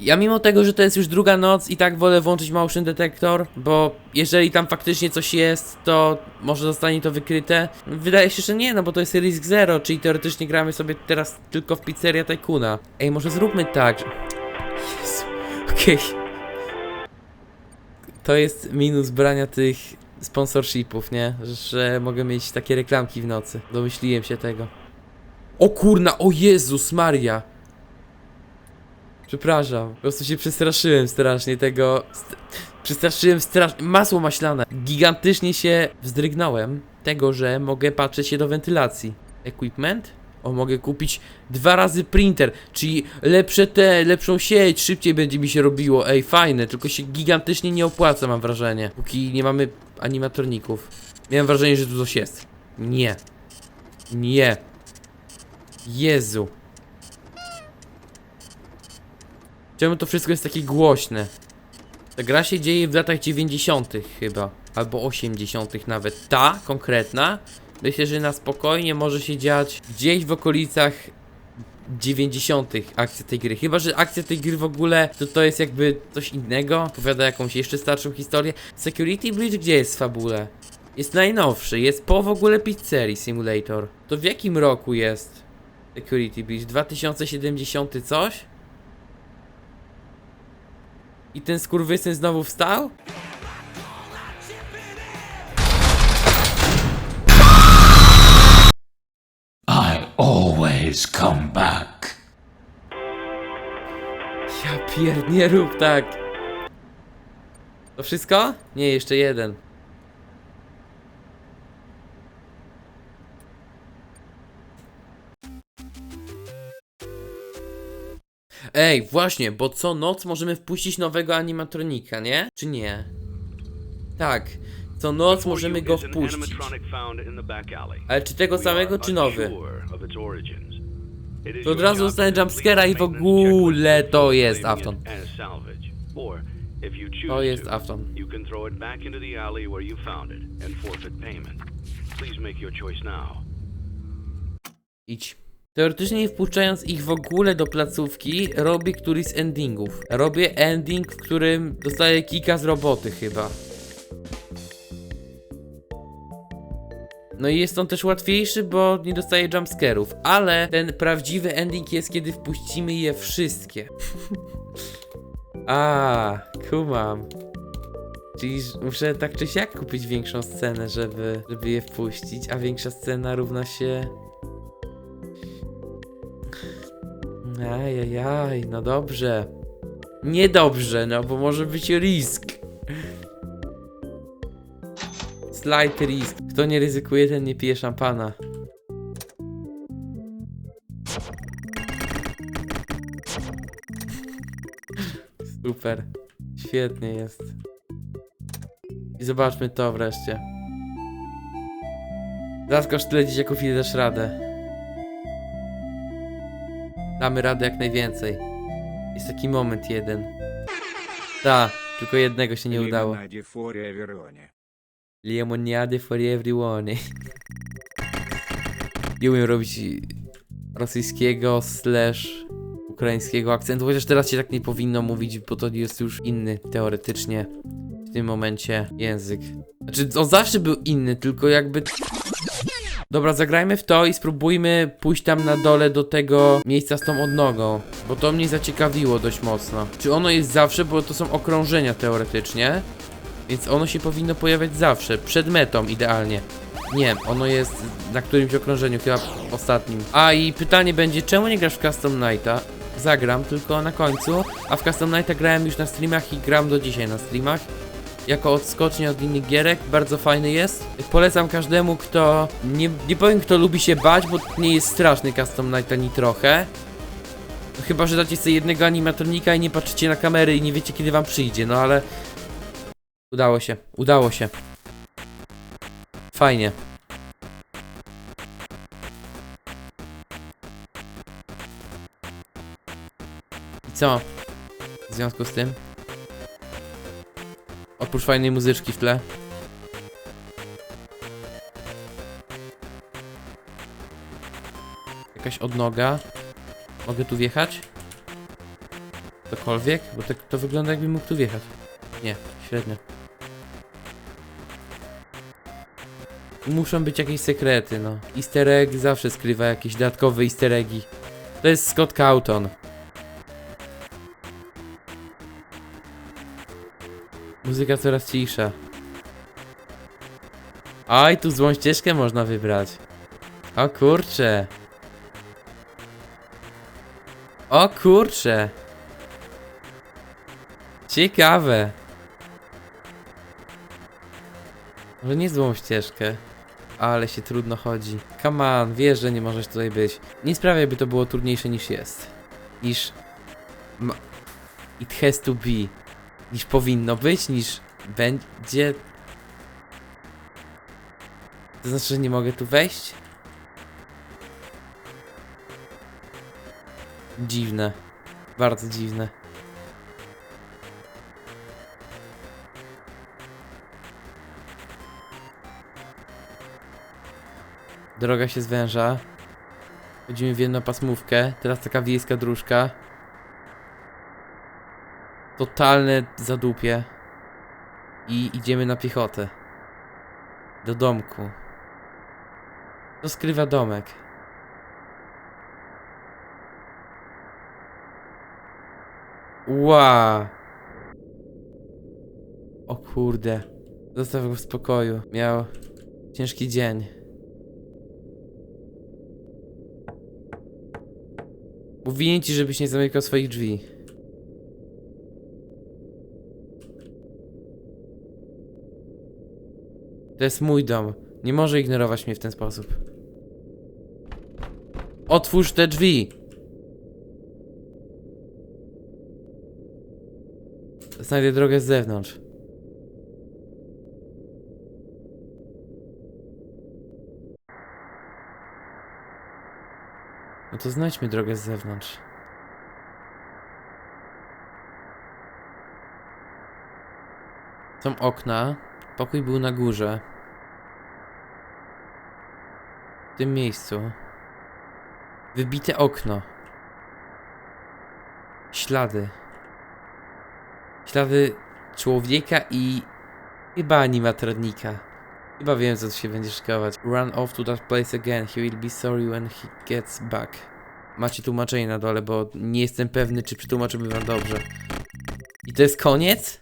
Ja mimo tego, że to jest już druga noc i tak wolę włączyć motion detector, bo jeżeli tam faktycznie coś jest, to może zostanie to wykryte. Wydaje się, że nie, no bo to jest risk zero, czyli teoretycznie gramy sobie teraz tylko w pizzeria Tycoona. Ej, może zróbmy tak. że- Jezu, okej. To jest minus brania tych sponsorshipów, nie? Że mogę mieć takie reklamki w nocy. Domyśliłem się tego. O kurna, o Jezus Maria! Przepraszam, po prostu się przestraszyłem strasznie tego. St przestraszyłem strasznie. Masło maślane. Gigantycznie się wzdrygnąłem tego, że mogę patrzeć się do wentylacji. Equipment? O, mogę kupić dwa razy printer, czyli lepsze te, lepszą sieć, szybciej będzie mi się robiło. Ej, fajne, tylko się gigantycznie nie opłaca, mam wrażenie. Póki nie mamy animatorników. Miałem wrażenie, że tu coś jest. Nie. Nie. Jezu. Czemu to wszystko jest takie głośne? Ta gra się dzieje w latach 90. chyba, albo 80. nawet. Ta konkretna, myślę, że na spokojnie może się dziać gdzieś w okolicach 90. akcja tej gry. Chyba, że akcja tej gry w ogóle to to jest jakby coś innego, opowiada jakąś jeszcze starszą historię. Security Breach gdzie jest w fabule? Jest najnowszy, jest po w ogóle Pizzerii Simulator. To w jakim roku jest Security Breach? 2070 coś? I ten skurwysyn znowu wstał? I always come back. Ja pier... nie rób tak. To wszystko? Nie, jeszcze jeden. Ej, właśnie, bo co noc możemy wpuścić nowego animatronika, nie? Czy nie? Tak, co noc możemy go wpuścić. Ale czy tego samego, czy nowy? To od razu dostanę jumpscare'a i w ogóle to jest Afton. To jest Afton. Idź. Teoretycznie nie wpuszczając ich w ogóle do placówki, robię któryś z endingów. Robię ending, w którym dostaję kika z roboty chyba. No i jest on też łatwiejszy, bo nie dostaję jumpscarów, ale ten prawdziwy ending jest, kiedy wpuścimy je wszystkie. A, kumam. Czyli muszę tak czy siak kupić większą scenę, żeby, żeby je wpuścić, a większa scena równa się Ajajaj, no dobrze. Niedobrze, no bo może być risk. Slight risk. Kto nie ryzykuje, ten nie pije szampana. Super. Świetnie jest. I zobaczmy to wreszcie. Zaskocz tyle dzieciaków, ile dasz radę. Damy radę jak najwięcej. Jest taki moment jeden. Ta, tylko jednego się nie udało. Lemonade for everyone. Lemonade for everyone. Nie umiem robić rosyjskiego slash ukraińskiego akcentu, chociaż teraz się tak nie powinno mówić, bo to jest już inny teoretycznie w tym momencie język. Znaczy, on zawsze był inny, tylko jakby Dobra, zagrajmy w to i spróbujmy pójść tam na dole do tego miejsca z tą odnogą, bo to mnie zaciekawiło dość mocno. Czy ono jest zawsze, bo to są okrążenia teoretycznie, więc ono się powinno pojawiać zawsze, przed metą idealnie. Nie, ono jest na którymś okrążeniu, chyba ostatnim. A i pytanie będzie, czemu nie grasz w Custom Nighta? Zagram, tylko na końcu, a w Custom Nighta grałem już na streamach i gram do dzisiaj na streamach. Jako odskocznia od innych gierek, bardzo fajny jest. Polecam każdemu, kto, nie, nie powiem kto lubi się bać, bo nie jest straszny Custom Night ani trochę. Chyba, że dacie sobie jednego animatronika i nie patrzycie na kamery i nie wiecie kiedy wam przyjdzie, no ale... Udało się, udało się. Fajnie. I co? W związku z tym? Oprócz fajnej muzyczki w tle. Jakaś odnoga. Mogę tu wjechać? Cokolwiek? Bo tak to wygląda jakby mógł tu wjechać. Nie, średnio. Muszą być jakieś sekrety, no. Easter egg zawsze skrywa jakieś dodatkowe easter eggi. To jest Scott Cawthon. Muzyka coraz cisza. Aj, tu złą ścieżkę można wybrać. O kurcze. O kurcze. Ciekawe. Może nie złą ścieżkę. Ale się trudno chodzi. Come on, wiesz, że nie możesz tutaj być. Nie sprawiaj, by to było trudniejsze niż jest. Niż... Ma... It has to be. Niż powinno być, niż będzie... To znaczy, że nie mogę tu wejść? Dziwne. Bardzo dziwne. Droga się zwęża. Chodzimy w jedną pasmówkę. Teraz taka wiejska dróżka. Totalne zadupie. I idziemy na piechotę. Do domku. To skrywa domek. Ła. O kurde. Zostaw go w spokoju. Miał ciężki dzień. Mówiłem ci, żebyś nie zamykał swoich drzwi. To jest mój dom. Nie może ignorować mnie w ten sposób. Otwórz te drzwi! Znajdę drogę z zewnątrz. No to znajdźmy drogę z zewnątrz. Są okna. Pokój był na górze. W tym miejscu. Wybite okno. Ślady. Ślady człowieka i chyba animatronika. Chyba wiem, co tu się będzie szykować. Run off to that place again. He will be sorry when he gets back. Macie tłumaczenie na dole, bo nie jestem pewny, czy przetłumaczymy wam dobrze. I to jest koniec?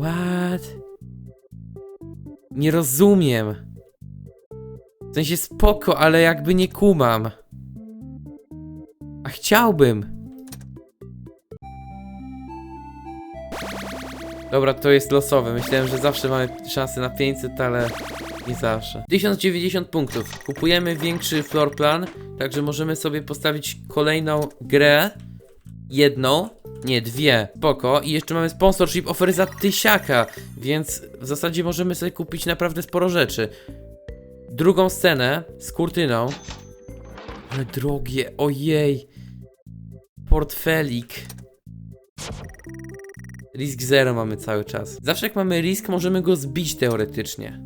What? Nie rozumiem. W sensie spoko, ale jakby nie kumam. A chciałbym. Dobra, to jest losowe. Myślałem, że zawsze mamy szansę na 500, ale nie zawsze. 1090 punktów. Kupujemy większy floor plan, także możemy sobie postawić kolejną grę. Jedną, nie, dwie, spoko. I jeszcze mamy sponsorship offer za tysiaka, więc w zasadzie możemy sobie kupić naprawdę sporo rzeczy. Drugą scenę z kurtyną. Ale drogie, ojej. Portfelik. Risk zero mamy cały czas. Zawsze jak mamy risk, możemy go zbić teoretycznie.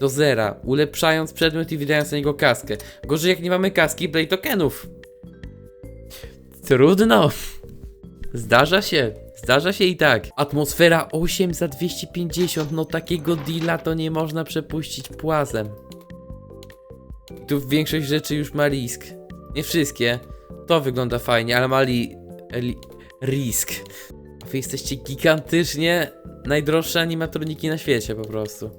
Do zera, ulepszając przedmiot i wydając na niego kaskę. Gorzej jak nie mamy kaski, play tokenów. Trudno. Zdarza się. Zdarza się i tak. Atmosfera 8 za 250. No takiego deala to nie można przepuścić płazem. Tu większość rzeczy już ma risk. Nie wszystkie. To wygląda fajnie, ale ma li, risk. Wy jesteście gigantycznie najdroższe animatroniki na świecie po prostu.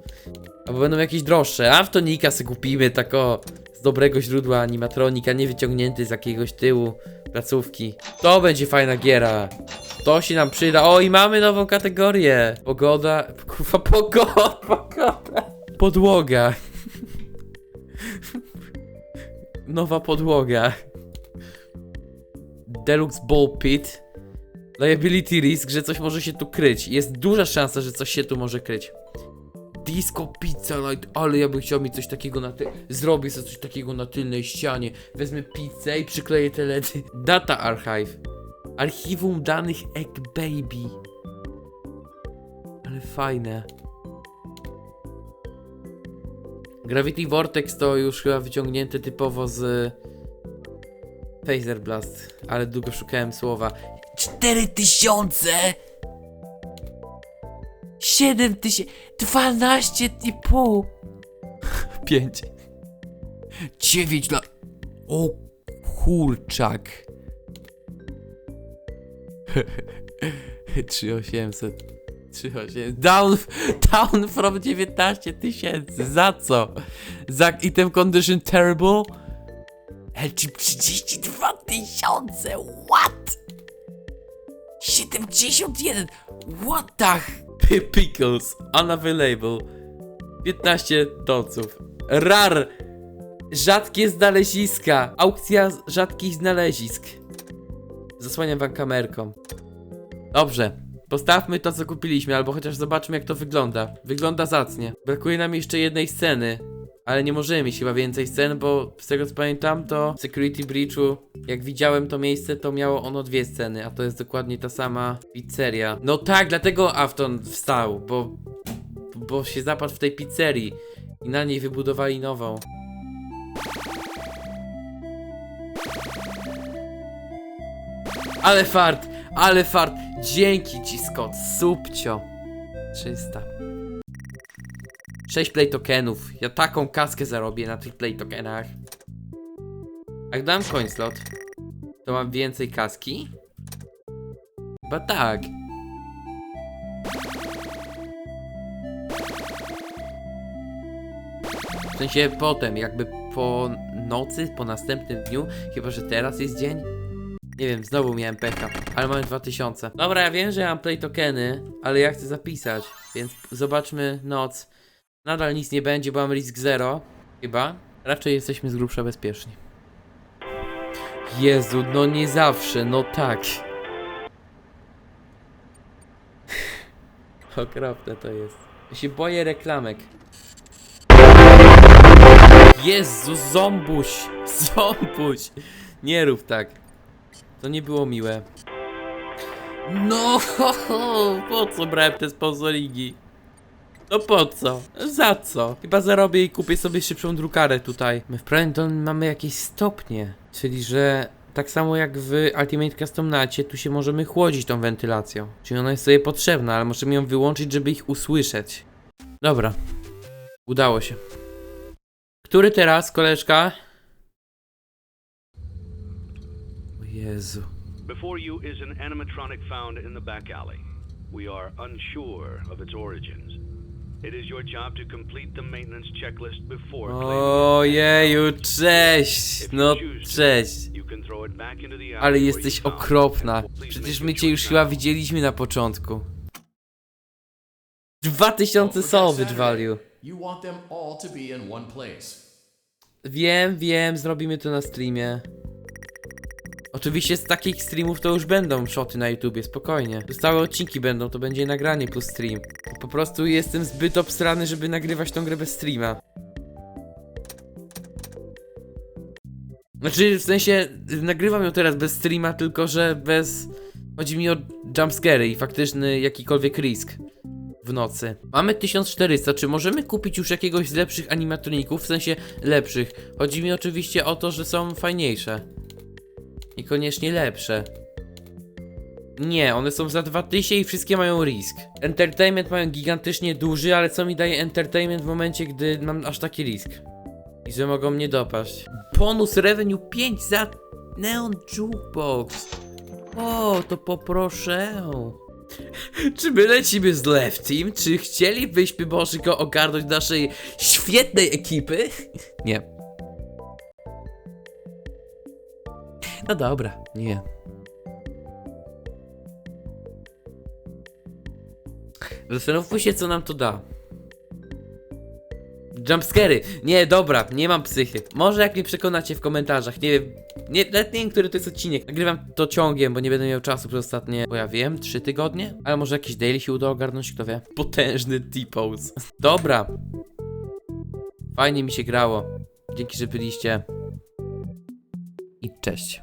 Albo będą jakieś droższe. A w tonika sobie kupimy tako z dobrego źródła animatronika, nie wyciągnięty z jakiegoś tyłu placówki. To będzie fajna giera. To się nam przyda. O, i mamy nową kategorię. Pogoda. Kurwa, pogoda. Pogoda. Podłoga. Nowa podłoga. Deluxe Ball Pit. Liability risk, że coś może się tu kryć. Jest duża szansa, że coś się tu może kryć. Disco Pizza Night, ale ja bym chciał mieć coś takiego na ty... Zrobię sobie coś takiego na tylnej ścianie. Wezmę pizzę i przykleję te LEDy. Data Archive. Archiwum danych Egg Baby. Ale fajne. Gravity Vortex to już chyba wyciągnięte typowo z Phaser Blast, ale długo szukałem słowa. 4000! 7000! 12 i pół! 5 9 dla... O kurczak! 3800 3800 Down, down from 19 tysięcy Za co? Za item condition terrible? LG 32 tysiące What? 71 What the Pickles Unavailable 15 dolców. Rar! Rzadkie znaleziska. Aukcja rzadkich znalezisk. Zasłaniam wam kamerką. Dobrze Postawmy to co kupiliśmy Albo chociaż zobaczmy jak to wygląda. Wygląda zacnie. Brakuje nam jeszcze jednej sceny ale nie możemy mieć chyba więcej scen, bo z tego co pamiętam, to w Security Breachu, jak widziałem to miejsce, to miało ono dwie sceny, a to jest dokładnie ta sama pizzeria. No tak, dlatego Afton wstał, bo, bo się zapadł w tej pizzerii i na niej wybudowali nową. Ale fart, ale fart, dzięki ci Scott, subcio. 300. 6 play tokenów. Ja taką kaskę zarobię na tych play tokenach. Jak dam coin slot, to mam więcej kaski? Chyba tak. W sensie potem, jakby po nocy, po następnym dniu, chyba że teraz jest dzień. Nie wiem, znowu miałem pecha, ale mamy 2000. Dobra, ja wiem, że ja mam play tokeny, ale ja chcę zapisać, więc zobaczmy noc. Nadal nic nie będzie, bo mam risk zero. Chyba. Raczej jesteśmy z grubsza bezpieczni. Jezu, no nie zawsze, no tak. Okropne to jest. Ja się boję reklamek. Jezu, zombuś! Zombuś! Nie rób tak. To nie było miłe. No, ho, ho, po co brałem te sponsoringi? No po co? Za co? Chyba zarobię i kupię sobie szybszą drukarę tutaj. My w Prendon mamy jakieś stopnie. Czyli, że tak samo jak w Ultimate Custom Nacie, tu się możemy chłodzić tą wentylacją. Czyli ona jest sobie potrzebna, ale możemy ją wyłączyć, żeby ich usłyszeć. Dobra. Udało się. Który teraz, koleżka? O Jezu. Before you is an animatronic found in the back alley. We are unsure of its origins. It is your job to complete the maintenance checklist before Ojeju, cześć! No cześć. you can throw it back into the alley Ale jesteś okropna. Przecież my cię już chyba widzieliśmy na początku. 2000 salvage value. You want them all to be in one place. Wiem, wiem, zrobimy to na streamie. Oczywiście z takich streamów to już będą shoty na YouTubie, spokojnie. Zostałe odcinki będą, to będzie nagranie plus stream. Po prostu jestem zbyt obstrany, żeby nagrywać tą grę bez streama. Znaczy, w sensie, nagrywam ją teraz bez streama, tylko że bez... Chodzi mi o jumpscary i faktyczny jakikolwiek risk w nocy. Mamy 1400, czy możemy kupić już jakiegoś z lepszych animatroników? W sensie lepszych. Chodzi mi oczywiście o to, że są fajniejsze. Niekoniecznie lepsze. Nie, one są za 2000 i wszystkie mają risk. Entertainment mają gigantycznie duży, ale co mi daje entertainment w momencie, gdy mam aż taki risk? I że mogą mnie dopaść. Bonus revenue 5 za Neon Jukebox. O, to poproszę. Czy my lecimy z Left Team? Czy chcielibyśmy może go ogarnąć naszej świetnej ekipy? Nie. No dobra, nie. Zastanówmy się, co nam to da. Jumpscary! Nie, dobra, nie mam psychy. Może jak mnie przekonacie w komentarzach, nie wiem. Nie, nawet nie wiem, który to jest odcinek. Nagrywam to ciągiem, bo nie będę miał czasu przez ostatnie, bo ja wiem, 3 tygodnie? Ale może jakiś daily się uda ogarnąć, kto wie. Potężny T-pose. Dobra. Fajnie mi się grało. Dzięki, że byliście. I cześć.